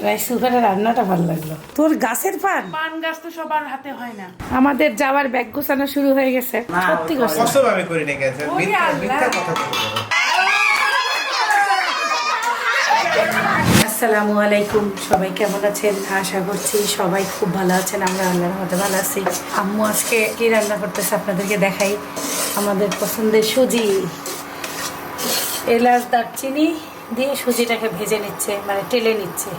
Rice কুকারে রান্নাটা ভালো লাগল। তোর গাছের পান? পান গাছ তো সবার হাতে হয় না। আমাদের যাওয়ার ব্যাগ গোছানো শুরু হয়ে গেছে। সত্যি আমি করি মিথ্যা কথা আসসালামু আলাইকুম। সবাই কেমন আছেন? আশা করছি সবাই খুব ভালো আছেন। আমরা আল্লাহর মধ্যে ভালো আছি। আম্মু আজকে কি রান্না করতেছে আপনাদেরকে দেখাই। আমাদের পছন্দের সুজি। এলাচ দারচিনি দিয়ে সুজিটাকে ভেজে নিচ্ছে মানে টেলে নিচ্ছে।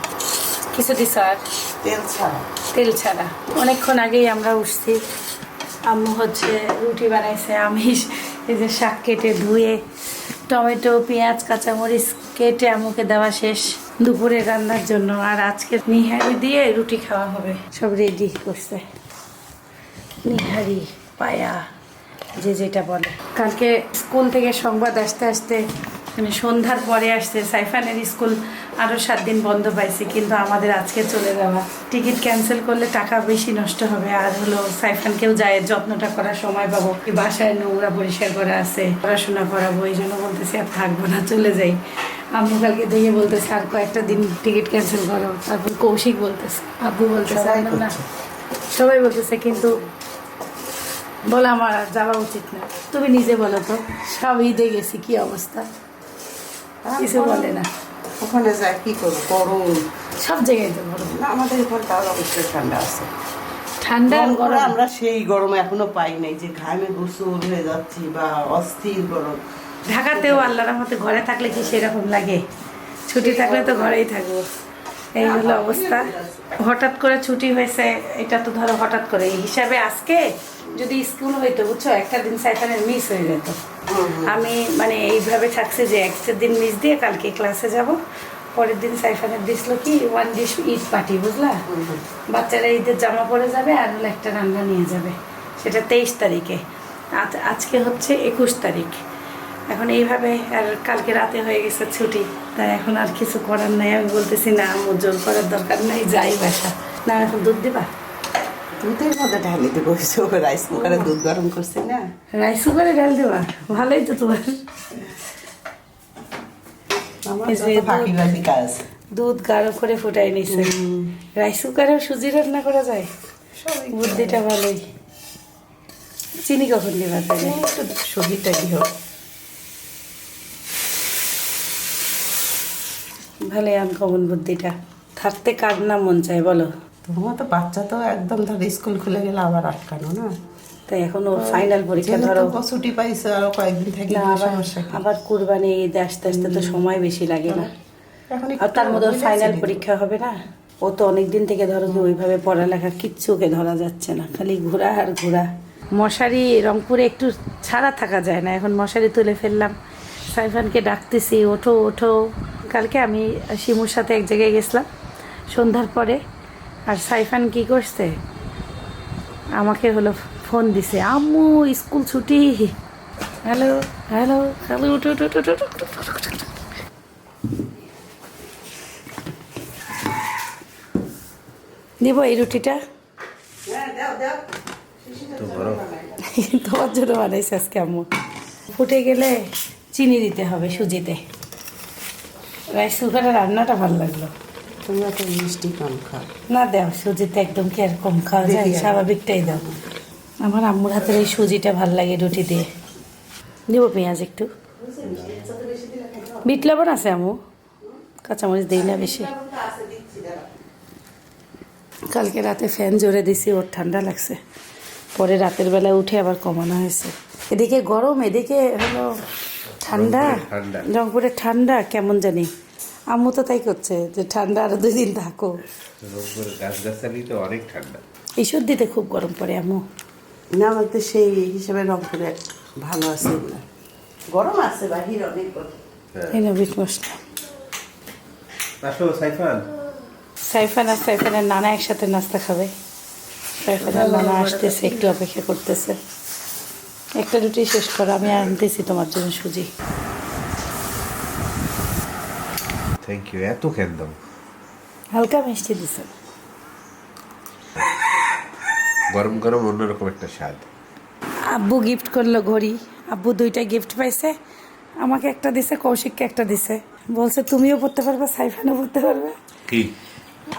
কিছু দিস আর তেল ছাড়া। তেল ছাড়া। অনেকক্ষণ আগেই আমরা উঠছি। আম্মু হচ্ছে রুটি বানাইছে আমি এই যে শাক কেটে ধুয়ে টমেটো পেঁয়াজ কাঁচামরিচ কেটে আম্মুকে দেওয়া শেষ দুপুরে রান্নার জন্য। আর আজকে নিহারি দিয়ে রুটি খাওয়া হবে। সব রেডি করছে। নিহারি পায়া যে যেটা বলে। কালকে স্কুল থেকে সংবাদ আসতে আসতে মানে সন্ধ্যার পরে আসছে। সাইফানের স্কুল আরও সাত দিন বন্ধ পাইছে কিন্তু আমাদের আজকে চলে যাওয়া। টিকিট ক্যান্সেল করলে টাকা বেশি নষ্ট হবে। আর হলো সাইফানকেও যায় যত্নটা করার সময় পাবো। এই বাসায় নোংরা পরিষ্কার করা আছে পড়াশোনা করাবো এই জন্য বলতেছি আর থাকব না চলে যাই। আম্মু কালকে দেখে বলতেছে আর কয়েকটা দিন টিকিট ক্যান্সেল করো। তারপর কৌশিক বলতেছে আব্বু বলতেছে না। সবাই বলতেছে কিন্তু বলে আমার আর যাওয়া উচিত না। তুমি নিজে বলো তো সব ঈদে গেছি কি অবস্থা? কিছু বলে না। ওখানে যায় কি করব? গরম। সব জায়গায় তো গরম। আমাদের এখানে তাও অবশ্যই ঠান্ডা আছে। ঠান্ডা গরম আমরা সেই গরম এখনও পাই নাই যে ঘামে গোসল হয়ে যাচ্ছি বা অস্থির গরম। ঢাকাতেও আল্লাহর রহমতে ঘরে থাকলে কি সেরকম লাগে? ছুটি থাকলে তো ঘরেই থাকব। এই হলো অবস্থা। হঠাৎ করে ছুটি হয়েছে এটা তো ধরো হঠাৎ করে। এই হিসাবে আজকে যদি স্কুল হইতো বুঝছ? একটা দিন সাইফানের মিস হয়ে যেত। আমি মানে এইভাবে থাকছে যে একটা দিন মিস দিয়ে কালকে ক্লাসে যাব। পরের দিন সাইফানের দিছিল কি ওয়ান ডিশ ঈদ পার্টি বুঝলা? বাচ্চারা ঈদের জামা পরে যাবে আর হলো একটা রান্না নিয়ে যাবে। সেটা তেইশ তারিখে। আজ- আজকে হচ্ছে একুশ তারিখ। এখন এইভাবে আর কালকে রাতে হয়ে গেছে ছুটি। তাই এখন আর কিছু করার নাই। আমি বলতেছি, না জোর করার দরকার নাই, যাই বাসা। না, এখন দুধ দিবা? দুধের মধ্যে ঢালি দেবো রাইস কুকারে দুধ গরম করছে না। রাইস কুকারে ডাল দেবা? ভালোই তো তোমার। দুধ গাঢ় করে ফুটাই নিছে। রাইস কুকারেও সুজি রান্না করা যায়? বুদ্ধিটা ভালোই। চিনি কখন দিবা তাহলে? কি হোক ভালোই আনকমন বুদ্ধিটা। থাকতে কার না মন চায় বলো? তোমার তো বাচ্চা তো একদম ধর স্কুল খুলে গেলে আবার আটকানো না? তাই এখন ওর ফাইনাল পরীক্ষা ধরো। ছুটি পাইছো আরও কয়েকদিন থাকি আবার সমস্যা কি? আবার কুরবানি ঈদ আসতে আসতে তো সময় বেশি লাগে না। আর তার মধ্যে একটু ফাইনাল পরীক্ষা হবে না? ও তো অনেক দিন থেকে ধরো কি ওইভাবে পড়ালেখা কিচ্ছু ওকে ধরা যাচ্ছে না খালি ঘোরা আর ঘোরা। মশারি রংপুরে একটু ছাড়া থাকা যায় না এখন মশারি তুলে ফেললাম। সাইফানকে ডাকতেছি ওঠো ওঠো। কালকে আমি শিমুর সাথে এক জায়গায় গেছিলাম সন্ধ্যার পরে। আর সাইফান কি করছে? আমাকে হলো ফোন দিছে আম্মু স্কুল ছুটি। হ্যালো হ্যালো হ্যালো উঠো উঠো উঠো। দিব এই রুটিটা? তোমার জন্য বানাইছে আজকে আম্মু। ফুটে গেলে চিনি দিতে হবে সুজিতে। রাইস কুকারে রান্নাটা ভালো লাগল। তোমরা তো মিষ্টি কম খাও। না দাও সুজিতে একদম কি আর কম খাওয়া যায়? স্বাভাবিকটাই দাও। আমার আম্মুর হাতের এই সুজিটা ভালো লাগে রুটি দিয়ে। দিব পেঁয়াজ একটু। বিট লবণ আছে আম্মু? কাঁচামরিচ দিই না বেশি। কালকে রাতে ফ্যান জোরে দিছি ওর ঠান্ডা লাগছে। পরে রাতের বেলা উঠে আবার কমানো হয়েছে। এদিকে গরম এদিকে হলো ঠান্ডা। রংপুরে ঠান্ডা কেমন জানি। আম্মু তো তাই করছে যে ঠান্ডা আরও দুই দিন থাকো। গাছগাছালি তো অনেক ঠান্ডা। এই সর্দিতে খুব গরম পড়ে আম্মু। না আমাদের সেই হিসেবে রংপুরে ভালো আছে না গরম আছে বাহির অনেক গরম। হ্যাঁ। এই না বিট মশলা আসো সাইফান। সাইফান আর সাইফানের নানা একসাথে নাস্তা খাবে। সাইফানের নানা আসতেছে একটু অপেক্ষা করতেছে। একটা রুটি শেষ করো আমি আনতেছি তোমার জন্য সুজি। থ্যাংক ইউ এত কেন দাও হালকা মিষ্টি দিছে। গরম গরম অন্যরকম একটা স্বাদ। আব্বু গিফট করল ঘড়ি। আব্বু দুইটা গিফট পাইছে। আমাকে একটা দিছে কৌশিককে একটা দিছে। বলছে তুমিও পড়তে পারবে সাইফানও পড়তে পারবে। কি?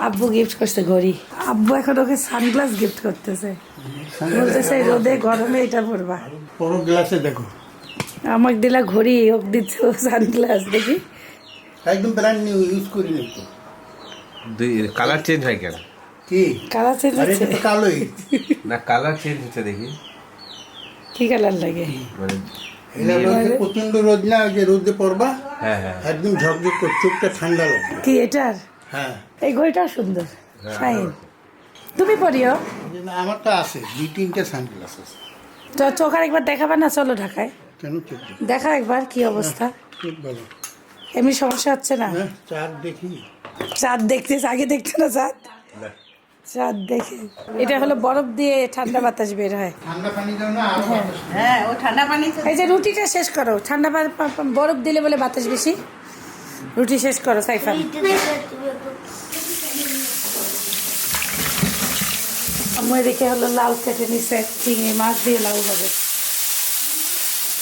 আব্বু গিফট করছে ঘড়ি। আব্বু এখন ওকে সানগ্লাস গিফট করতেছে। বলতেছে রোদে গরমে এটা পরবা। বড় গ্লাসে দেখো। আমাকে দিলা ঘড়ি ওক দিচ্ছে সানগ্লাস দেখি। একদম ব্র্যান্ড নিউ ইউজ করি নি তো কালার চেঞ্জ হয় কেন? কি? কালার চেঞ্জ আরে হচ্ছে। এটা তো কালোই। না কালার চেঞ্জ হচ্ছে দেখি। কি কালার লাগে? মানে প্রচণ্ড রোদ না? যে রোদে পড়বা। হ্যাঁ হ্যাঁ। একদম ঝকঝক করে চোখটা ঠান্ডা লাগবে। কি এটার? হ্যাঁ। এই ঘড়িটাও সুন্দর। ফাইন তুমি পরিও। আমার তো আছে। দুই তিনটে সানগ্লাস আছে। তো চোখ আর একবার দেখাবে না? চলো ঢাকায়। কেন দেখা একবার কি অবস্থা? চোখ ভালো। এমনি সমস্যা হচ্ছে না? হ্যাঁ চাঁদ দেখি। চাঁদ দেখছিস আগে দেখছ না চাঁদ? চাঁদ দেখে। এটা হলো বরফ দিয়ে ঠান্ডা বাতাস বের হয়। ঠান্ডা পানি দাও না হ্যাঁ। ও ঠান্ডা পানি এই যে রুটিটা শেষ করো। ঠান্ডা বরফ দিলে বলে বাতাস বেশি। রুটি শেষ করো সাইফান। আমি এদিকে হলো লাউ কেটে নিছে চিংড়ি মাছ দিয়ে লাউ হবে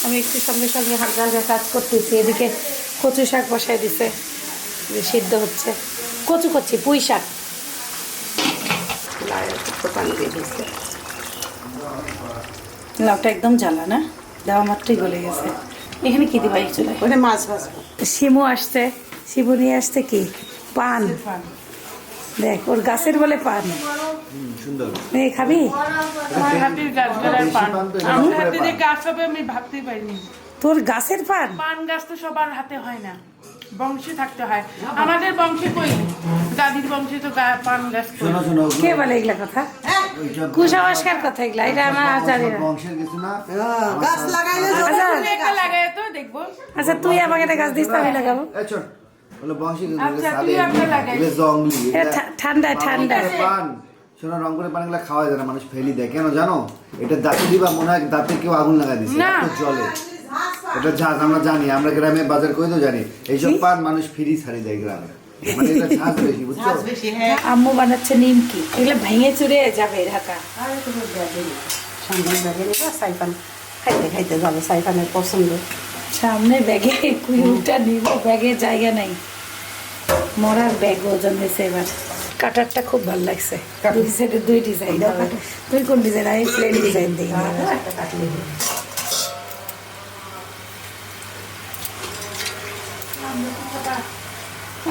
আমি একটু সঙ্গে সঙ্গে হালকা হালকা কাজ করতেছি এদিকে কচু শাক বসাই দিছে। সিদ্ধ হচ্ছে। কচু করছি পুঁই শাক। লাউয়ের একটু পানি দিয়ে দিচ্ছে লাউটা একদম জ্বালা না? দেওয়া মাত্রই গলে গেছে। এখানে কি দিবা চলে ওটা মাছ ভাজবো। শিমু আসছে। শিমু নিয়ে আসছে কি? পান। দেখ ওর গাছের বলে পান। এই খাবি? আমার হাতের গাছ বেড়ার পান। আমার হাতে গাছ হবে আমি ভাবতেই পারিনি। তোর গাছের পান? পান গাছ তো সবার হাতে হয় না। বংশে থাকতে হয়। আমাদের বংশে কই দাদির বংশে তো পান গাছ কে বলে এগুলা কথা? কুসংস্কার কথা এগুলা এটা আমার জানি না। বংশের কিছু না। গাছ লাগাইলে আচ্ছা একটা লাগায় তো দেখব। আচ্ছা তুই আমাকে একটা গাছ দিস আমি লাগাবো। আচ্ছা, লাগাই। ঠান্ডা ঠান্ডা। পান। শোনো রংপুরের পানগুলো খাওয়া যায় না মানুষ ফেলি দেয়। কেন জানো? এটা দাঁতে দিবা মনে হয় দাঁতে কেউ আগুন লাগা দিছে না। এত জলে। এটা ঝাঁজ আমরা জানি আমরা গ্রামে বাজার করে তো জানি। এইসব পান মানুষ ফ্রি ছাড়ি দেয় গ্রামে। মানে হ্যাঁ। আম্মু বানাচ্ছে নিমকি এগুলো ভেঙে চুরে যাবে ঢাকা। খাইতে যাবে সাইফানের পছন্দ। সামনে ব্যাগে কুড়িটা নিব ব্যাগে জায়গা নাই। মরার ব্যাগ ওজন হয়েছে এবার কাটারটা খুব ভালো লাগছে। দুই সাইডে দুই ডিজাইন তুই কোন ডিজাইন আমি প্লেন ডিজাইন দিই একটা কাটলে দিও।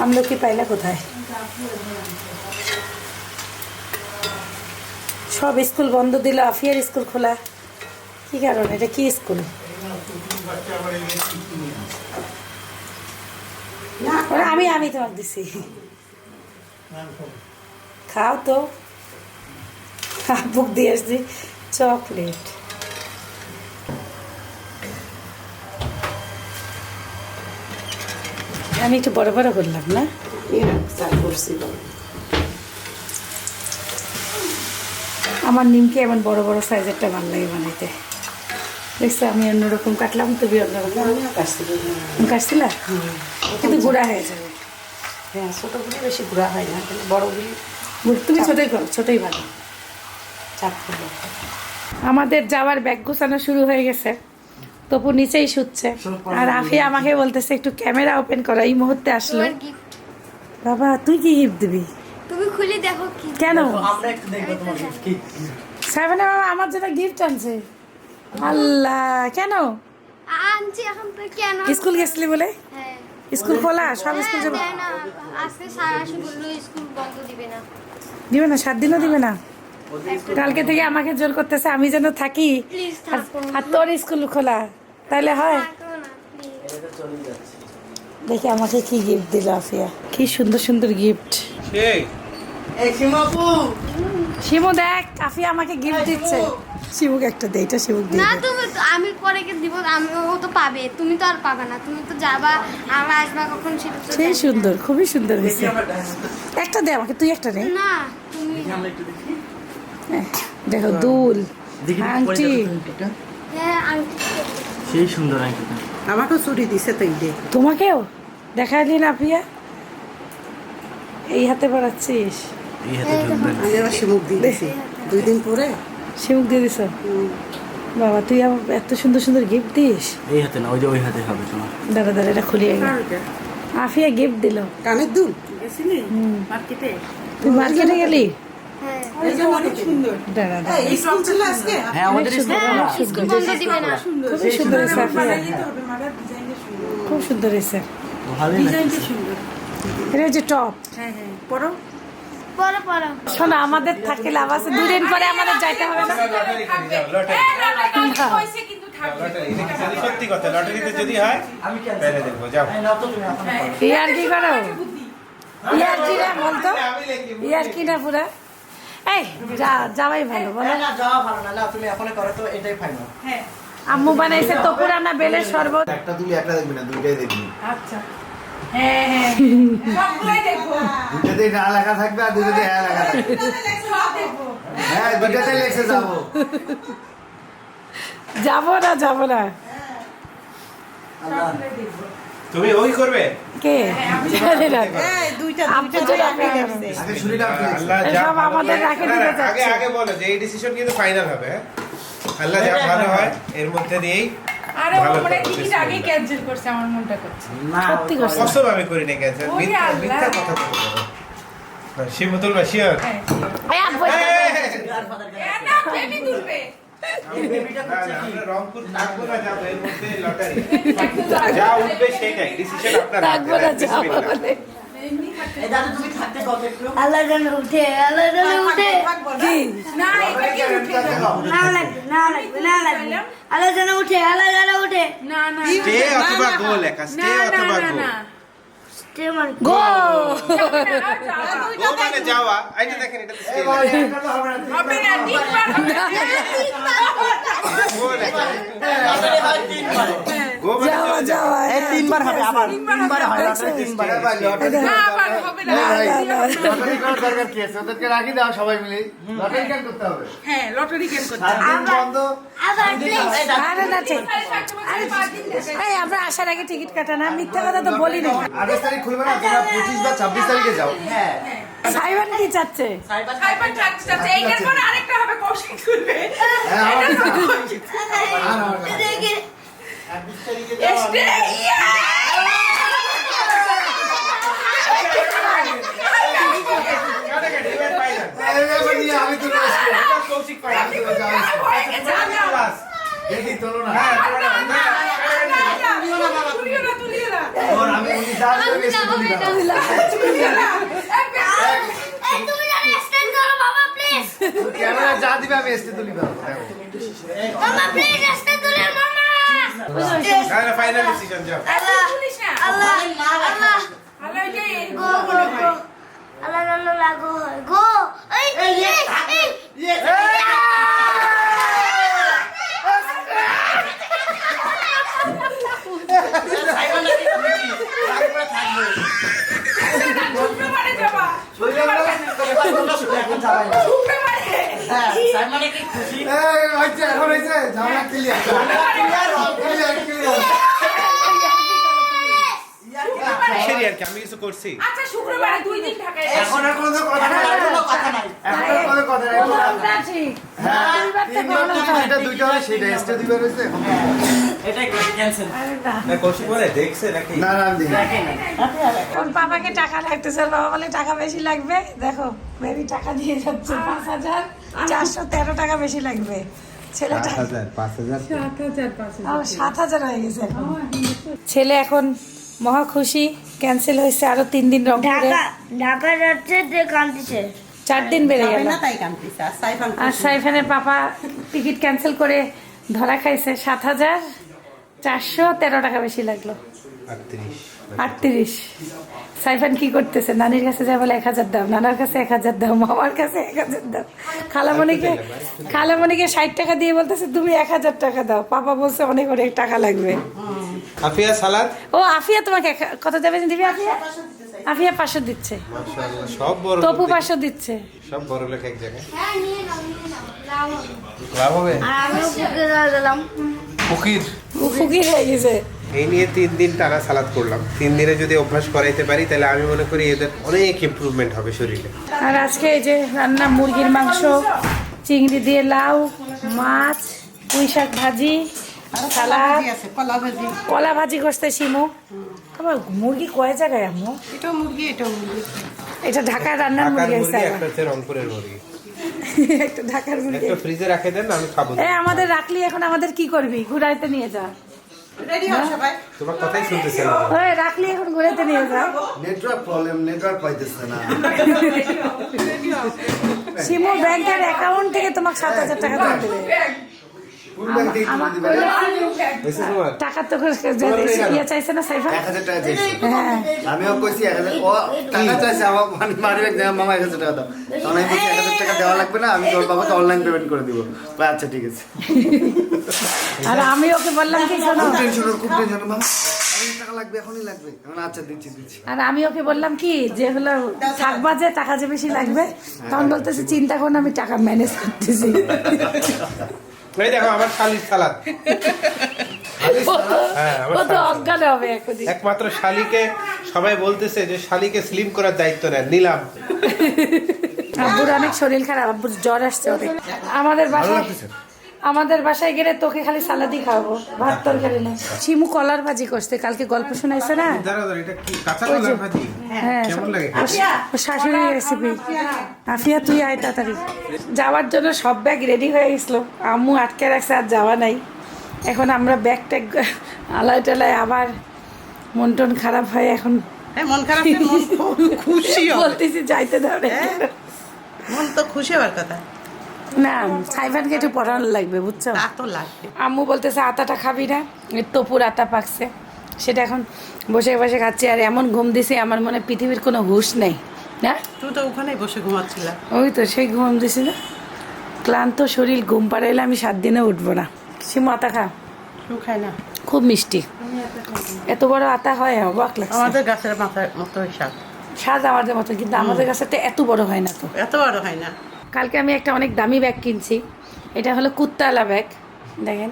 আমলকি পাইলা কোথায়? সব স্কুল বন্ধ দিল, আফিয়ার স্কুল খোলা। কি কারণ? এটা কি স্কুল? আমি আমি তোমাকে দিছি। খাও তো। বুক দিয়ে আসছি। চকলেট। আমি একটু বড় বড় করলাম না? আমার নিমকে এমন বড় বড় সাইজেরটা ভালো লাগে বানাইতে। দেখছ আমি অন্যরকম কাটলাম তুমি অন্যরকম। কাটছিলা? কিন্তু গুঁড়া হয়ে যাবে। হ্যাঁ ছোটো ছোটোগুলি বেশি গুঁড়া হয় না কিন্তু বড়গুলি তুমি ছোটোই করো ছোটোই ভালো চাপ আমাদের যাওয়ার ব্যাগ গোছানো শুরু হয়ে গেছে। তপু নিচেই শুচ্ছে। আর আফি আমাকে বলতেছে একটু ক্যামেরা ওপেন করা এই মুহূর্তে আসলো। বাবা তুই কি গিফট দিবি? তুমি খুলে দেখো কি কেন? সাইবানা বাবা আমার জন্য গিফট আনছে। আল্লাহ কেন? আনছি এখন তো কেন? স্কুল গেছিলি বলে? হ্যাঁ। স্কুল খোলা সব স্কুল হ্যাঁ, যাব। দেয় না। আজকে সারা বলল স্কুল বন্ধ দিবে না। দিবে না সাত দিনও দিবে না। কালকে থেকে আমাকে জোর করতেছে আমি যেন থাকি। প্লিজ আর থাকো আর তোর স্কুল খোলা। তাইলে হয়? দেখি আমাকে কি গিফট দিল আফিয়া। কি সুন্দর সুন্দর গিফট এই শিমু দেখ আফিয়া আমাকে গিফট দিচ্ছে। শিমুকে একটা দে এটা শিমুক দিয়ে না তুমি তো- আমি পরে কে দিব আমি ও তো পাবে তুমি তো আর পাবে না। তুমি তো যাবা আমরা আসবা কখন সেটা সেই সুন্দর খুবই সুন্দর হয়েছে। একটা দে আমাকে তুই একটা নে। না তুমি হ্যাঁ, দেখো দুল। আংটি। হ্যাঁ আমি সেই সুন্দর আমাকেও চুরি দিছে তো তোমাকেও? দেখালি না আফিয়া এই হাতে পড়াচ্ছিস এই হাতে ঢুকবে না আমি আবার শিমুক দিয়ে দিছি। দুই দিন পরে? শিমুক দিয়ে দিছ। বাবা তুই আমার এত সুন্দর সুন্দর গিফট দিস? এই হাতে না ওই যে ওই হাতে হবে তোমার। দাদা দাদা এটা খুলিয়ে গেল আফিয়া গিফট দিল। কানের দুল? গেছিলি? মার্কেটে? তুই মার্কেটে গেলি? খুব সুন্দর এটা হচ্ছে টপ হ্যাঁ হ্যাঁ পরো পরে পরে শোনো আমাদের থাকলে লাভ আছে। দুদিন পরে আমাদের যাইতে হবে না? সত্যি কথা লটারিতে যদি হয় তাহলে দেখব যাও ইয়ার কি করো ইয়ার কি না বলতো ইয়ার কি না পুরা? এই যা যাওয়াই ভালো বলো। না যাওয়া ভালো না না তুমি এখন করো তো এটাই ফাইনাল আম্মু বানাইছে তো পুরানা বেলের শরবত। একটা তুলি একটা দেখবি না দুইটাই দেখবি। আচ্ছা। হ্যাঁ হ্যাঁ। সবগুলাই দেখব। দুইটাতেই না লেখা থাকবে আর হ্যাঁ লেখা থাকবে। হ্যাঁ যাব। যাব না যাব না। তুমি ওই করবে কে জানি না। আগে সব আমাদের রাখে দিতে আগে আগে বলো যে এই ডিসিশন কিন্তু ফাইনাল হবে হ্যাঁ? আল্লাহ যা ভালো হয় এর মধ্যে দিয়েই আরে ও মানে টিকিট বিসমিল্লাহ। আগেই ক্যান্সেল করছে আমার মনটা করছে সত্যি করছে কসম আমি করি না ক্যান্সার মিথ্যা মিথ্যা কথা বলব শিমতুল বা হ্যাঁ এই আব্বু, এটা বেবি তুলবে রংপুর থাকব না যাব এর মধ্যে লটারি। যা উঠবে সেটাই ডিসিশন আপনার হাতে। থাকব না যাব বিসমিল্লাহ। বলে। এই দাদু তুমি থাকতে কত একটু? আল্লাহ জানে উঠে। আল্লাহ জানে উঠে? না লাগবে না লাগবে না লাগবে। আল্লাহ জানে উঠে। আল্লাহ জানে উঠে না না স্টে অথবা গোল লেখা স্টে না না অথবা গোল না। স্টে মানে গো গো মানে যাওয়া। দেখেন এটা স্টে এই ভাই, একটা তো হবে না, হবে না তিনবার হবে গো লেখা তিনবার গো মানে যাওয়া চলে যাওয়া। যাওয়া এই তিনবার হবে আবার তিনবার হয়। লটারি তিনবার না আবার হবে। না লটারি করার দরকার কি আছে? ওদেরকে রাখি দাও সবাই মিলে। লটারি কেন করতে হবে? হ্যাঁ লটারি গেম করতে সাত দিন বন্ধ। আবার প্লিজ আরে না ঠিক আরে। এই আমরা আসার আগে টিকিট কাটা না। মিথ্যা কথা তো বলি না আঠাশ তারিখ খুলবে না? তোমরা পঁচিশ বা ছাব্বিশ তারিখে যাও। হ্যাঁ। সাইবান কি চাচ্ছে? সাইবার সাইবার চাচ্ছে। চাচ্ছে এইটার পরে আরেকটা হবে কৌশিক হ্যাঁ, ক্যামেরা যা দিবে আমি এসতে তুলি। মামা প্লিজ স্ট্যান্ড করে মামা না, না, final decision, যাও। আল্লাহ আল্লাহ আল্লাহ, এই গো গো গো আল্লাহ জানো লাগো গো এই এই এই শুক্রবারে যাবা। এখন যাবাই না শুক্রবারে। হ্যাঁ সাইমানে কি খুশি এই, হয়েছে, এখন হয়েছে, ঝামেলা clear। Clear, clear। কিসেরই আর কি, আমি কিছু করছি আচ্ছা শুক্রবারে দুই দিন ঢাকায় এখন আর কোনো কথা নাই। কোনো কথা নাই এখন কোনো কথা নাই। হ্যাঁ, দুইবার তো তিনবার বলা যদি হয়। যেটা দুইটা হয় সেটা এসতে দুইবার হয়েছে এখন। ক্যান্সেল না। না কৌশিক দেখছে নাকি না না আমি দেখি। বাবাকে টাকা লাগতেছে বাবা বলে টাকা বেশি লাগবে দেখো বেবি টাকা দিয়ে যাচ্ছে পাঁচ হাজার চারশো তেরো টাকা বেশি লাগবে। ছেলেটা হাজার সাত হাজার হয়ে গেছে ছেলে এখন মহা খুশি ক্যান্সেল হয়েছে আরও তিন দিন রংপুরে। ঢাকা ঢাকা যাচ্ছে যে কান্দিছে চার দিন বেড়ে গেল। আর সাইফানের পাপা টিকিট ক্যান্সেল করে ধরা খাইছে সাত হাজার চারশো তেরো টাকা বেশি লাগল। আটত্রিশ। আটত্রিশ। সাইফান কি করতেছে? নানির কাছে যা বলে এক হাজার দাও। নানার কাছে এক হাজার দাও। মামার কাছে এক হাজার দাও। খালামণিকে খালামণিকে ষাট টাকা দিয়ে বলতেছে তুমি এক হাজার টাকা দাও। পাপা বলছে অনেক অনেক টাকা লাগবে। আফিয়া সালাদ? ও আফিয়া তোমাকে কত দেবে দিবি আফিয়া? আফিয়া পাঁচশো দিচ্ছে। সব বড় তপু পাঁচশো দিচ্ছে। সব বড় লোক এক জায়গায়। হ্যাঁ নিয়ে নাও নিয়ে নাও। লাভ হবে। ফকির ফুকির হয়ে গেছে। এই নিয়ে তিন দিন টানা সালাদ করলাম। তিন দিনে যদি অভ্যাস করাইতে পারি তাহলে আমি মনে করি এদের অনেক ইম্প্রুভমেন্ট হবে শরীরে। আর আজকে এই যে রান্না মুরগির মাংস চিংড়ি দিয়ে লাউ মাছ পুঁই শাক ভাজি সালাদ কলা ভাজি। কলা ভাজি করতে শিমু। আমার মুরগি কয় জায়গায় আম্মু? এটাও মুরগি এটাও মুরগি। এটা ঢাকার রান্নার মুরগি একটা হচ্ছে রংপুরের মুরগি। একটা ঢাকার মুরগি। একটা ফ্রিজে রাখে দেন আমি খাব। এ আমাদের রাখলি এখন আমাদের কি করবি? ঘুরাইতে নিয়ে যা। রেডি হও সবাই। তোমার কথাই শুনতেছে না ওই রাখলি এখন নিয়ে যা নেটওয়ার্ক প্রবলেম নেটওয়ার্ক পাইতেছে না। শিমু ব্যাংকের অ্যাকাউন্ট থেকে তোমাকে সাত হাজার টাকা দিয়ে দেবে। টাকা তো ইয়ে চাইছে না সাইফা? এক হাজার টাকা চাইছে। আমিও কইছি এক হাজার ও টাকা চাইছে আমার মানে মারি মামা এক হাজার টাকা দাও। তখন আমি বলছি এক হাজার টাকা দেওয়া লাগবে না আমি তোর বাবাকে অনলাইন পেমেন্ট করে দিব। আচ্ছা ঠিক আছে। আর আমি ওকে বললাম কি শোনো? খুব টেনশন খুব টেনশন মামা লাগবে এখনই লাগবে। এখন আচ্ছা দিচ্ছি দিচ্ছি। আর আমি ওকে বললাম কি যে হলো থাকবা যে টাকা যে বেশি লাগবে। তখন বলতেছে চিন্তা করুন আমি টাকা ম্যানেজ করতেছি। এই দেখো আমার শালির সালাদ। হ্যাঁ, একমাত্র শালিকে সবাই বলতেছে যে শালিকে স্লিম করার দায়িত্ব নেন নিলাম। আব্বুর অনেক শরীর খারাপ আব্বুর জ্বর আসছে অনেক আমাদের বাসায় আমাদের বাসায় গেলে তোকে খালি সালাদি খাব ভাত তরকারি নেই শিমু কলার ভাজি করছে কালকে গল্প শোনাইছে না? হ্যাঁ কেমন লাগে? ও শাশুড়ির রেসিপি আফিয়া তুই আয় তাড়াতাড়ি। যাওয়ার জন্য সব ব্যাগ রেডি হয়ে গেছিল। আম্মু আটকে রাখছে আর যাওয়া নাই। এখন আমরা ব্যাগ ট্যাগ আলায় টালায় আবার মন টন খারাপ হয় এখন হ্যাঁ মন খারাপ মন খুশি বলতেছি যাইতে ধরে। মন তো খুশি হওয়ার কথা। না সাইফানকে একটু পড়ানো লাগবে বুঝছ? তা লাগবে। আম্মু বলতেছে আটাটা খাবি না তপুর আটা পাকছে। সেটা এখন বসে বসে খাচ্ছি আর এমন ঘুম দিছি আমার মনে পৃথিবীর কোনো হুশ নেই না? তুই তো ওখানেই বসে ঘুমাচ্ছিলা। ওই তো সেই ঘুম দিছি না। ক্লান্ত শরীর ঘুম পাড়াইলে আমি সাত দিনে উঠবো না। সে মাথা খা। খাই না। খুব মিষ্টি। এত বড় আতা হয় অবাক লাগছে। আমাদের গাছের মাথার মতো শাক সাজ আমাদের মতো কিন্তু আমাদের কাছে তো এত বড় হয় না তো। এত বড় হয় না। কালকে আমি একটা অনেক দামি ব্যাগ কিনছি। এটা হলো কুত্তালা ব্যাগ দেখেন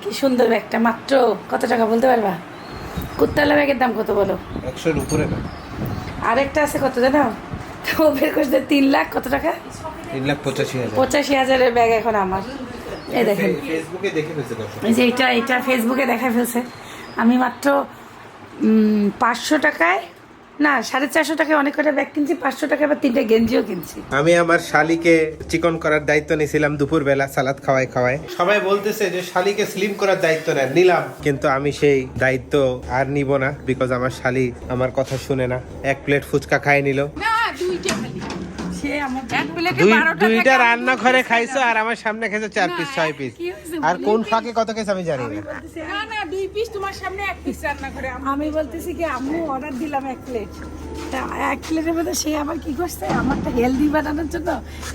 কি সুন্দর ব্যাগটা মাত্র কত টাকা বলতে পারবা? কুত্তালা ব্যাগের দাম কত বলো? একশোর উপরে আরেকটা আছে কত জানো? ও বের করছে তিন লাখ কত টাকা? তিন লাখ পঁচাশি হাজার। পঁচাশি হাজারের ব্যাগ এখন আমার। এই দেখেন। যে এটা এটা ফেসবুকে দেখা ফেলছে। আমি মাত্র পাঁচশো টাকায় না সাড়ে চারশো টাকায় অনেক কটা ব্যাগ কিনছি পাঁচশো টাকা বা তিনটা গেঞ্জিও কিনছি। আমি আমার শালিকে চিকন করার দায়িত্ব নিয়েছিলাম দুপুর বেলা সালাদ খাওয়াই খাওয়ায়। সবাই বলতেছে যে শালিকে স্লিম করার দায়িত্ব নেন নিলাম। কিন্তু আমি সেই দায়িত্ব আর নিব না বিকজ আমার শালি আমার কথা শুনে না। এক প্লেট ফুচকা খাই নিল। না দুইটা দুইটা রান্না ঘরে খাইছো আর আমার সামনে খাইছো চার পিস ছয় পিস আর কোন ফাঁকে কত কেস আমি জানি না। না না দুই পিস তোমার সামনে এক পিস রান্না করে আমি বলতেছি কি আম্মু অর্ডার দিলাম এক প্লেট তা এক প্লেটের মধ্যে সে আবার কি করছে? আমারটা হেলদি বানানোর জন্য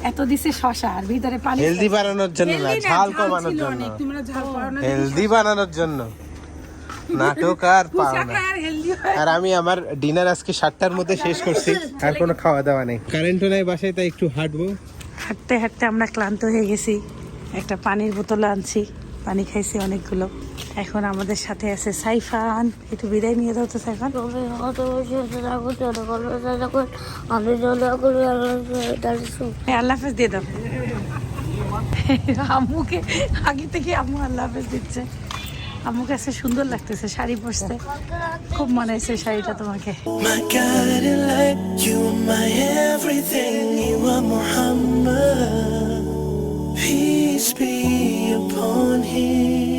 এত দিছে শশা আর ভিতরে পানি হেলদি বানানোর জন্য না ঝাল কমানোর জন্য। হেলদি বানানোর জন্য। নাটক আর আর আমি আমার ডিনার আজকে সাতটার মধ্যে শেষ করছি। আর কোনো খাওয়া দাওয়া নেই। কারেন্টও নাই বাসায় তাই একটু হাঁটবো। হাঁটতে হাঁটতে আমরা ক্লান্ত হয়ে গেছি। একটা পানির বোতল আনছি। পানি খাইছি অনেকগুলো। এখন আমাদের সাথে আছে সাইফান। একটু বিদায় নিয়ে দাও তো সাইফান। হ্যাঁ, আল্লাহ হাফেজ দিয়ে দাও। আম্মুকে আগে থেকে আম্মু আল্লাহ হাফেজ দিচ্ছে। আমাকে কাছে সুন্দর লাগতেছে, শাড়ি পরতে খুব মনে হয়েছে শাড়িটা তোমাকে। Peace be upon him.